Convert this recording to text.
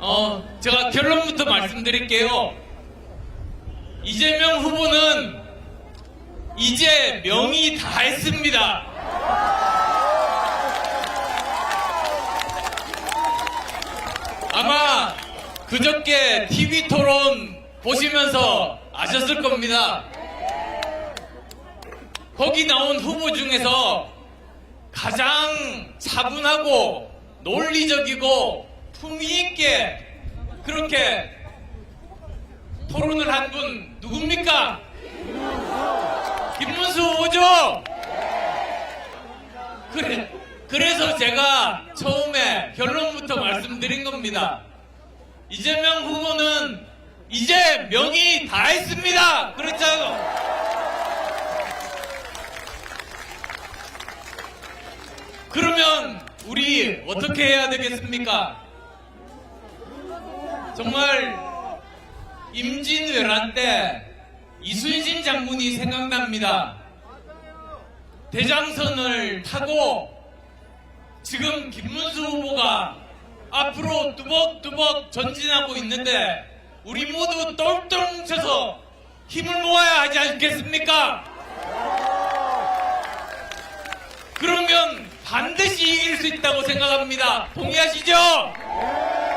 어, 제가 결론부터 말씀드릴게요. 이재명 후보는 이제 명이 다 했습니다. 아마 그저께 TV 토론 보시면서 아셨을 겁니다. 거기 나온 후보 중에서 가장 차분하고 논리적이고 품위 있게 그렇게 토론을 한 분 누굽니까? 김문수 후보죠? 그래, 그래서 제가 처음에 결론부터 말씀드린 겁니다. 이재명 후보는 이제 명이 다 했습니다. 그렇죠? 그러면 우리 어떻게 해야 되겠습니까? 정말 임진왜란 때 이순신 장군이 생각납니다. 대장선을 타고 지금 김문수 후보가 앞으로 뚜벅뚜벅 전진하고 있는데 우리 모두 똘똘 뭉쳐서 힘을 모아야 하지 않겠습니까? 그러면 반드시 이길 수 있다고 생각합니다. 동의하시죠?